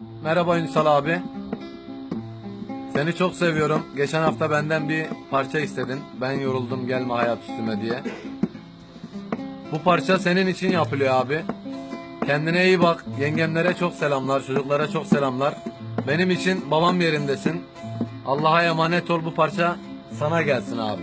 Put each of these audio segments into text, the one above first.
Merhaba Ünsal abi. Seni çok seviyorum. Geçen hafta benden bir parça istedin. Ben yoruldum gelme hayat üstüme diye. Bu parça senin için yapılıyor abi. Kendine iyi bak. Yengemlere çok selamlar. Çocuklara çok selamlar. Benim için babam yerindesin. Allah'a emanet ol bu parça sana gelsin abi.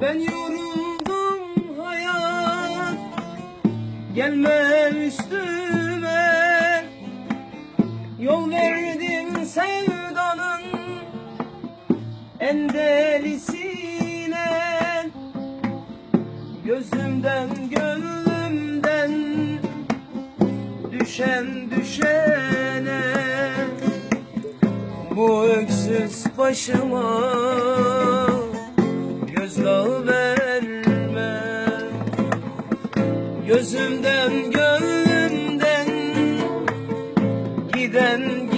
Ben yoruldum hayat. Gelme üstüme. Yol verdim sevdanın En delisine Gözümden gönlümden Düşen düşene. Bu öksüz başıma Gözümden gönlümden giden